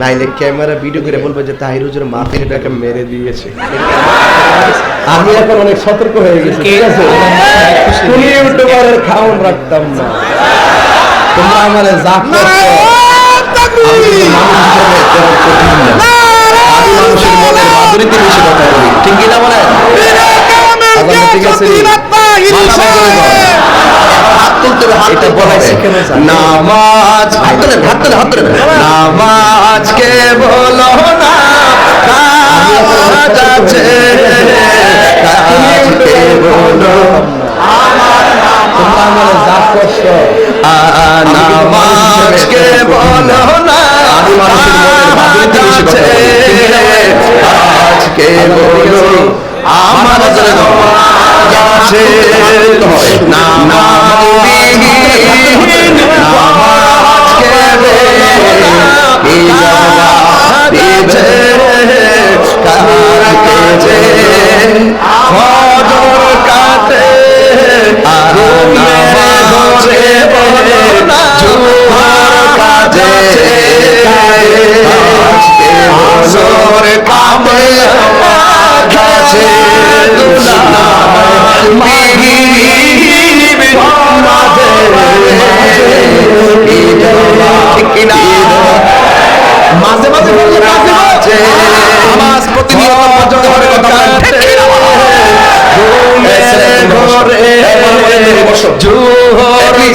নাইলে camera video করে বলবে যে তাহির হুজুর মাফিনটাকে মেরে দিয়েছে। আমি এখন অনেক সতর্ক হয়ে গেছি ঠিক আছে? কোন ইউটিউবারের খাওন রাখতাম না। তোমরা আমার যা মানুষের মনের মাধুরীতে বেশি কথা বলি। ঠিক কিনা ঠিক আছে। হাত তুলতে হবে, হাত তুলতে। নামাজ হাত তোলেন হাত তোলেন হাত তোলেন। নামাজকে আছে কাজকে বলো নামাজকে বলো না? আজকে বলো আমার আছে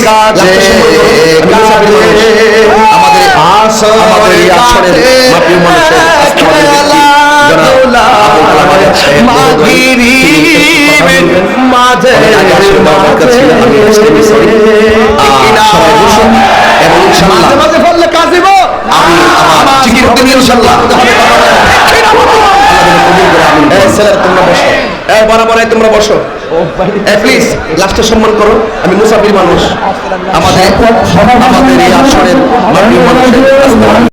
কাজে আমাদের আমাদের এই আসরের মানুষের মাঝে আমি এবং আমার জিকির দিন তোমরা বসো। লাস্টের প্লিজ লাস্টে সম্মান করো। আমি মুসাফির মানুষ। আমাদের আমাদের এই মানুষের